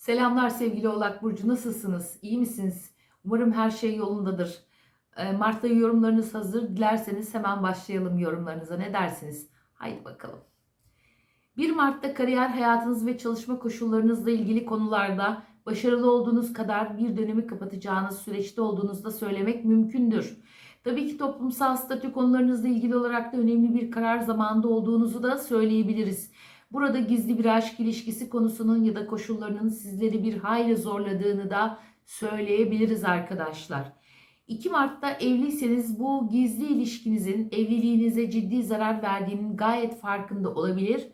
Selamlar sevgili Oğlak Burcu. Nasılsınız? İyi misiniz? Umarım her şey yolundadır. Ee, Mart ayı yorumlarınız hazır. Dilerseniz hemen başlayalım yorumlarınıza. Ne dersiniz? Haydi bakalım. 1 Mart'ta kariyer hayatınız ve çalışma koşullarınızla ilgili konularda başarılı olduğunuz kadar bir dönemi kapatacağınız süreçte olduğunuzda söylemek mümkündür. Tabii ki toplumsal statü konularınızla ilgili olarak da önemli bir karar zamanında olduğunuzu da söyleyebiliriz. Burada gizli bir aşk ilişkisi konusunun ya da koşullarının sizleri bir hayli zorladığını da söyleyebiliriz arkadaşlar. 2 Mart'ta evliyseniz bu gizli ilişkinizin evliliğinize ciddi zarar verdiğinin gayet farkında olabilir.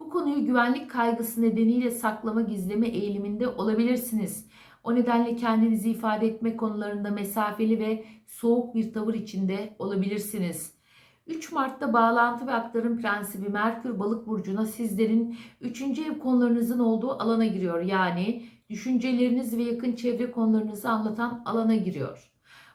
Bu konuyu güvenlik kaygısı nedeniyle saklama gizleme eğiliminde olabilirsiniz. O nedenle kendinizi ifade etme konularında mesafeli ve soğuk bir tavır içinde olabilirsiniz. 3 Mart'ta bağlantı ve aktarım prensibi Merkür Balık burcuna sizlerin 3. ev konularınızın olduğu alana giriyor. Yani düşünceleriniz ve yakın çevre konularınızı anlatan alana giriyor.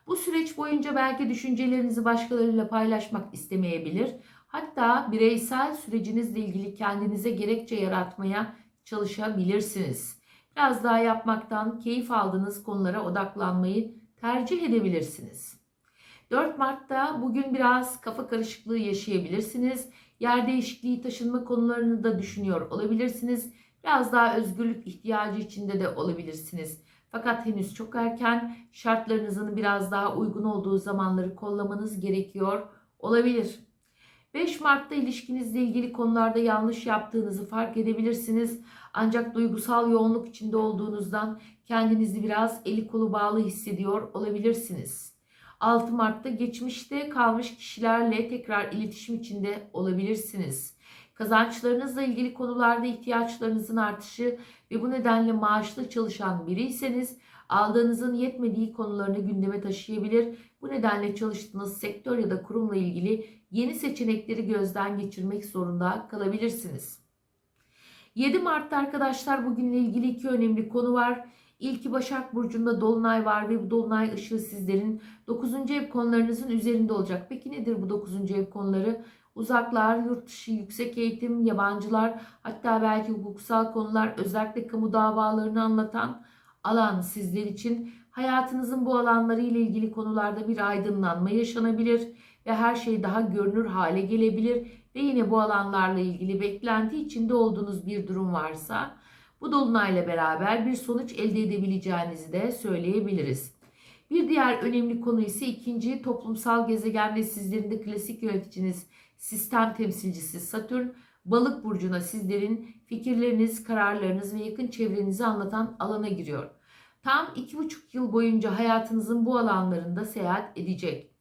Bu süreç boyunca belki düşüncelerinizi başkalarıyla paylaşmak istemeyebilir. Hatta bireysel sürecinizle ilgili kendinize gerekçe yaratmaya çalışabilirsiniz. Biraz daha yapmaktan keyif aldığınız konulara odaklanmayı tercih edebilirsiniz. 4 Mart'ta bugün biraz kafa karışıklığı yaşayabilirsiniz. Yer değişikliği taşınma konularını da düşünüyor olabilirsiniz. Biraz daha özgürlük ihtiyacı içinde de olabilirsiniz. Fakat henüz çok erken şartlarınızın biraz daha uygun olduğu zamanları kollamanız gerekiyor olabilir. 5 Mart'ta ilişkinizle ilgili konularda yanlış yaptığınızı fark edebilirsiniz. Ancak duygusal yoğunluk içinde olduğunuzdan kendinizi biraz eli kolu bağlı hissediyor olabilirsiniz. 6 Mart'ta geçmişte kalmış kişilerle tekrar iletişim içinde olabilirsiniz. Kazançlarınızla ilgili konularda ihtiyaçlarınızın artışı ve bu nedenle maaşlı çalışan biriyseniz aldığınızın yetmediği konularını gündeme taşıyabilir. Bu nedenle çalıştığınız sektör ya da kurumla ilgili yeni seçenekleri gözden geçirmek zorunda kalabilirsiniz. 7 Mart'ta arkadaşlar bugünle ilgili iki önemli konu var. İlki Başak Burcu'nda Dolunay var ve bu Dolunay ışığı sizlerin 9. ev konularınızın üzerinde olacak. Peki nedir bu 9. ev konuları? Uzaklar, yurt dışı, yüksek eğitim, yabancılar, hatta belki hukuksal konular, özellikle kamu davalarını anlatan alan sizler için. Hayatınızın bu alanları ile ilgili konularda bir aydınlanma yaşanabilir ve her şey daha görünür hale gelebilir ve yine bu alanlarla ilgili beklenti içinde olduğunuz bir durum varsa bu dolunayla beraber bir sonuç elde edebileceğinizi de söyleyebiliriz. Bir diğer önemli konu ise ikinci toplumsal gezegen ve sizlerin klasik yöneticiniz sistem temsilcisi Satürn balık burcuna sizlerin fikirleriniz, kararlarınız ve yakın çevrenizi anlatan alana giriyor. Tam iki buçuk yıl boyunca hayatınızın bu alanlarında seyahat edecek.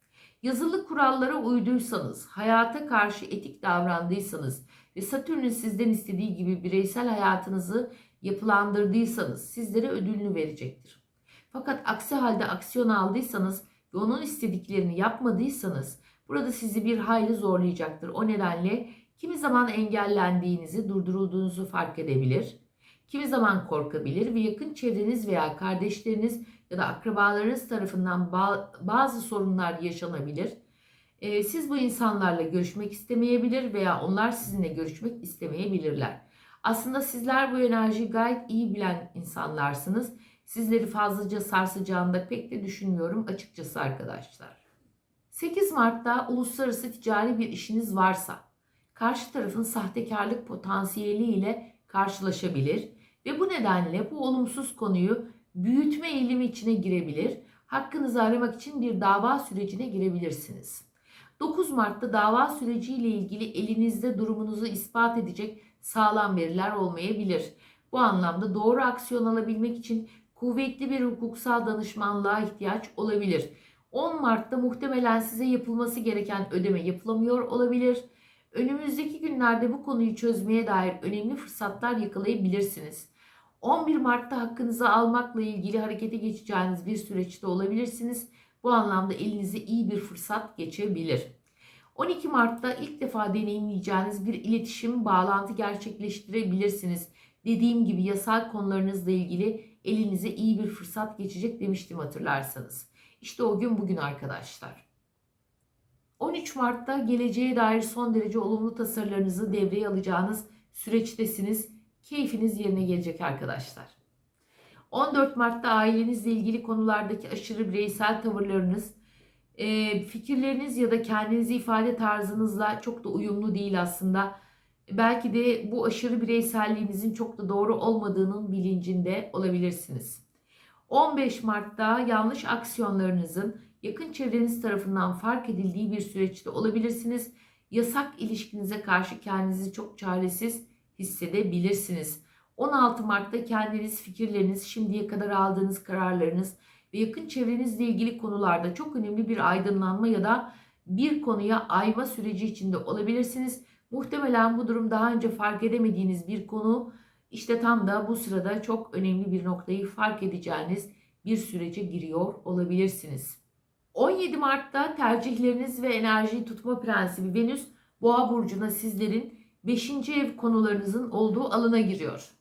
Yazılı kurallara uyduysanız, hayata karşı etik davrandıysanız ve Satürn'ün sizden istediği gibi bireysel hayatınızı yapılandırdıysanız sizlere ödülünü verecektir. Fakat aksi halde aksiyon aldıysanız ve onun istediklerini yapmadıysanız burada sizi bir hayli zorlayacaktır. O nedenle kimi zaman engellendiğinizi, durdurulduğunuzu fark edebilir. Kimi zaman korkabilir ve yakın çevreniz veya kardeşleriniz ya da akrabalarınız tarafından bazı sorunlar yaşanabilir. Ee, siz bu insanlarla görüşmek istemeyebilir veya onlar sizinle görüşmek istemeyebilirler. Aslında sizler bu enerjiyi gayet iyi bilen insanlarsınız. Sizleri fazlaca sarsacağını da pek de düşünmüyorum açıkçası arkadaşlar. 8 Mart'ta uluslararası ticari bir işiniz varsa karşı tarafın sahtekarlık potansiyeli ile karşılaşabilir ve bu nedenle bu olumsuz konuyu büyütme eğilimi içine girebilir. Hakkınızı aramak için bir dava sürecine girebilirsiniz. 9 Mart'ta dava süreciyle ilgili elinizde durumunuzu ispat edecek sağlam veriler olmayabilir. Bu anlamda doğru aksiyon alabilmek için kuvvetli bir hukuksal danışmanlığa ihtiyaç olabilir. 10 Mart'ta muhtemelen size yapılması gereken ödeme yapılamıyor olabilir. Önümüzdeki günlerde bu konuyu çözmeye dair önemli fırsatlar yakalayabilirsiniz. 11 Mart'ta hakkınızı almakla ilgili harekete geçeceğiniz bir süreçte olabilirsiniz. Bu anlamda elinize iyi bir fırsat geçebilir. 12 Mart'ta ilk defa deneyimleyeceğiniz bir iletişim bağlantı gerçekleştirebilirsiniz. Dediğim gibi yasal konularınızla ilgili elinize iyi bir fırsat geçecek demiştim hatırlarsanız. İşte o gün bugün arkadaşlar. 13 Mart'ta geleceğe dair son derece olumlu tasarılarınızı devreye alacağınız süreçtesiniz. Keyfiniz yerine gelecek arkadaşlar. 14 Mart'ta ailenizle ilgili konulardaki aşırı bireysel tavırlarınız, e, fikirleriniz ya da kendinizi ifade tarzınızla çok da uyumlu değil aslında. Belki de bu aşırı bireyselliğinizin çok da doğru olmadığının bilincinde olabilirsiniz. 15 Mart'ta yanlış aksiyonlarınızın yakın çevreniz tarafından fark edildiği bir süreçte olabilirsiniz. Yasak ilişkinize karşı kendinizi çok çaresiz hissedebilirsiniz. 16 Mart'ta kendiniz, fikirleriniz, şimdiye kadar aldığınız kararlarınız ve yakın çevrenizle ilgili konularda çok önemli bir aydınlanma ya da bir konuya ayma süreci içinde olabilirsiniz. Muhtemelen bu durum daha önce fark edemediğiniz bir konu işte tam da bu sırada çok önemli bir noktayı fark edeceğiniz bir sürece giriyor olabilirsiniz. 17 Mart'ta tercihleriniz ve enerjiyi tutma prensibi Venüs Boğa burcuna sizlerin 5. ev konularınızın olduğu alana giriyor.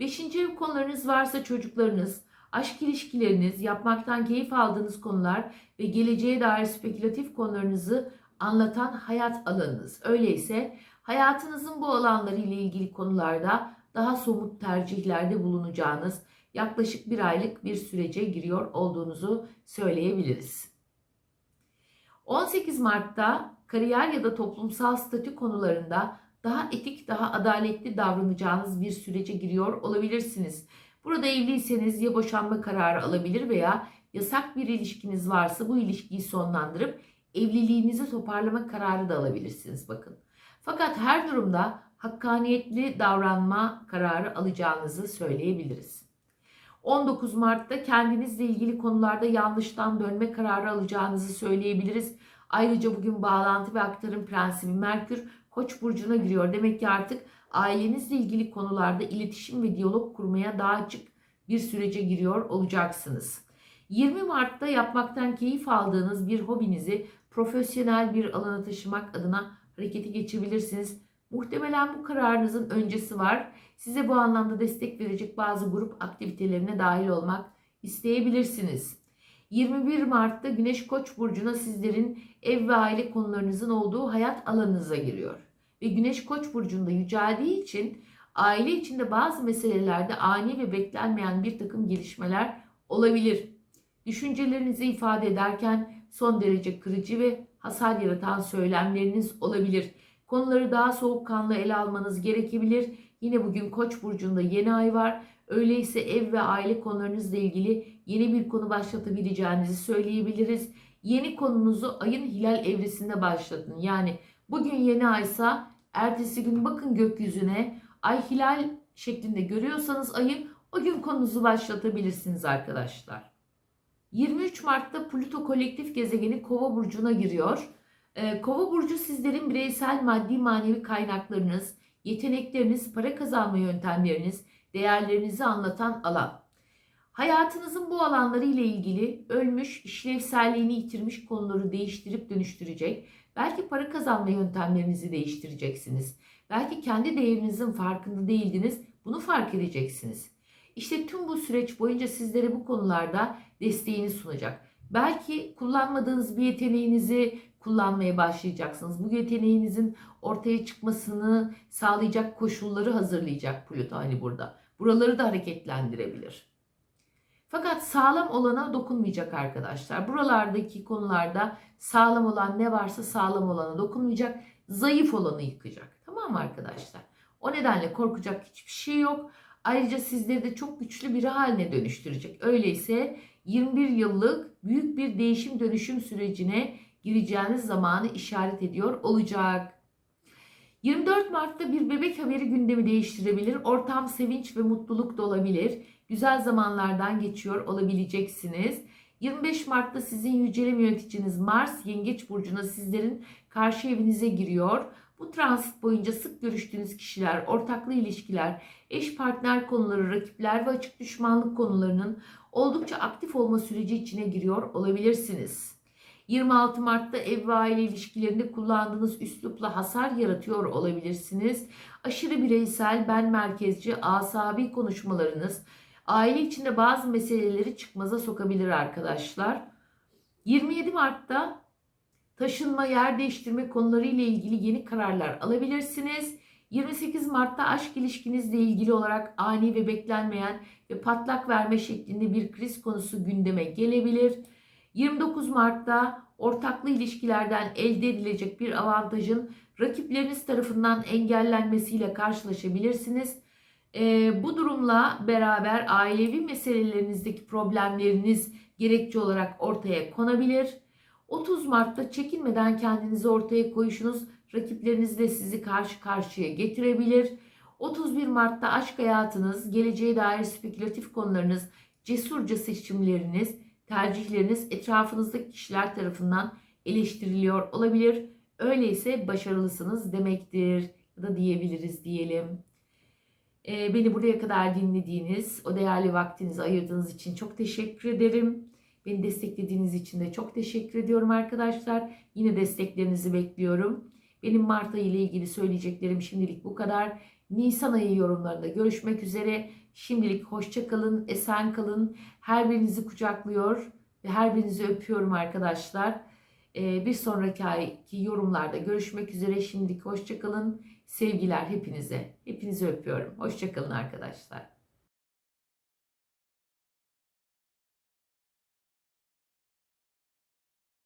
5. ev konularınız varsa çocuklarınız, aşk ilişkileriniz, yapmaktan keyif aldığınız konular ve geleceğe dair spekülatif konularınızı anlatan hayat alanınız. Öyleyse hayatınızın bu alanları ile ilgili konularda daha somut tercihlerde bulunacağınız yaklaşık bir aylık bir sürece giriyor olduğunuzu söyleyebiliriz. 18 Mart'ta kariyer ya da toplumsal statü konularında daha etik, daha adaletli davranacağınız bir sürece giriyor olabilirsiniz. Burada evliyseniz ya boşanma kararı alabilir veya yasak bir ilişkiniz varsa bu ilişkiyi sonlandırıp evliliğinizi toparlama kararı da alabilirsiniz bakın. Fakat her durumda hakkaniyetli davranma kararı alacağınızı söyleyebiliriz. 19 Mart'ta kendinizle ilgili konularda yanlıştan dönme kararı alacağınızı söyleyebiliriz. Ayrıca bugün bağlantı ve aktarım prensibi Merkür Koç burcuna giriyor. Demek ki artık ailenizle ilgili konularda iletişim ve diyalog kurmaya daha açık bir sürece giriyor olacaksınız. 20 Mart'ta yapmaktan keyif aldığınız bir hobinizi profesyonel bir alana taşımak adına harekete geçebilirsiniz. Muhtemelen bu kararınızın öncesi var. Size bu anlamda destek verecek bazı grup aktivitelerine dahil olmak isteyebilirsiniz. 21 Mart'ta Güneş Koç burcuna sizlerin ev ve aile konularınızın olduğu hayat alanınıza giriyor. Ve Güneş Koç burcunda yüceldiği için aile içinde bazı meselelerde ani ve beklenmeyen bir takım gelişmeler olabilir. Düşüncelerinizi ifade ederken son derece kırıcı ve hasar yaratan söylemleriniz olabilir. Konuları daha soğukkanlı ele almanız gerekebilir. Yine bugün Koç burcunda yeni ay var. Öyleyse ev ve aile konularınızla ilgili yeni bir konu başlatabileceğinizi söyleyebiliriz. Yeni konunuzu ayın hilal evresinde başlatın. Yani bugün yeni aysa ertesi gün bakın gökyüzüne ay hilal şeklinde görüyorsanız ayı o gün konunuzu başlatabilirsiniz arkadaşlar. 23 Mart'ta Plüto kolektif gezegeni Kova burcuna giriyor. Ee, Kova burcu sizlerin bireysel maddi manevi kaynaklarınız, yetenekleriniz, para kazanma yöntemleriniz, değerlerinizi anlatan alan. Hayatınızın bu alanları ile ilgili ölmüş, işlevselliğini yitirmiş konuları değiştirip dönüştürecek. Belki para kazanma yöntemlerinizi değiştireceksiniz. Belki kendi değerinizin farkında değildiniz. Bunu fark edeceksiniz. İşte tüm bu süreç boyunca sizlere bu konularda desteğini sunacak. Belki kullanmadığınız bir yeteneğinizi kullanmaya başlayacaksınız. Bu yeteneğinizin ortaya çıkmasını sağlayacak koşulları hazırlayacak Plüto hani burada. Buraları da hareketlendirebilir. Fakat sağlam olana dokunmayacak arkadaşlar. Buralardaki konularda sağlam olan ne varsa sağlam olana dokunmayacak. Zayıf olanı yıkacak. Tamam mı arkadaşlar? O nedenle korkacak hiçbir şey yok. Ayrıca sizleri de çok güçlü biri haline dönüştürecek. Öyleyse 21 yıllık büyük bir değişim dönüşüm sürecine gireceğiniz zamanı işaret ediyor olacak. 24 Mart'ta bir bebek haberi gündemi değiştirebilir. Ortam sevinç ve mutluluk da olabilir. Güzel zamanlardan geçiyor olabileceksiniz. 25 Mart'ta sizin yücelem yöneticiniz Mars Yengeç Burcu'na sizlerin karşı evinize giriyor. Bu transit boyunca sık görüştüğünüz kişiler, ortaklı ilişkiler, eş partner konuları, rakipler ve açık düşmanlık konularının oldukça aktif olma süreci içine giriyor olabilirsiniz. 26 Mart'ta ev ve aile ilişkilerinde kullandığınız üslupla hasar yaratıyor olabilirsiniz. Aşırı bireysel, ben merkezci, asabi konuşmalarınız aile içinde bazı meseleleri çıkmaza sokabilir arkadaşlar. 27 Mart'ta taşınma, yer değiştirme konuları ile ilgili yeni kararlar alabilirsiniz. 28 Mart'ta aşk ilişkinizle ilgili olarak ani ve beklenmeyen ve patlak verme şeklinde bir kriz konusu gündeme gelebilir. 29 Mart'ta ortaklı ilişkilerden elde edilecek bir avantajın rakipleriniz tarafından engellenmesiyle karşılaşabilirsiniz. Ee, bu durumla beraber ailevi meselelerinizdeki problemleriniz gerekçe olarak ortaya konabilir. 30 Mart'ta çekinmeden kendinizi ortaya koyuşunuz rakiplerinizle sizi karşı karşıya getirebilir. 31 Mart'ta aşk hayatınız, geleceğe dair spekülatif konularınız, cesurca seçimleriniz, tercihleriniz etrafınızdaki kişiler tarafından eleştiriliyor olabilir. Öyleyse başarılısınız demektir ya da diyebiliriz diyelim. Ee, beni buraya kadar dinlediğiniz, o değerli vaktinizi ayırdığınız için çok teşekkür ederim. Beni desteklediğiniz için de çok teşekkür ediyorum arkadaşlar. Yine desteklerinizi bekliyorum. Benim Mart ayı ile ilgili söyleyeceklerim şimdilik bu kadar. Nisan ayı yorumlarında görüşmek üzere. Şimdilik hoşça kalın, esen kalın. Her birinizi kucaklıyor ve her birinizi öpüyorum arkadaşlar. Ee, bir sonraki ayki yorumlarda görüşmek üzere. Şimdilik hoşça kalın. Sevgiler hepinize. Hepinizi öpüyorum. Hoşça kalın arkadaşlar.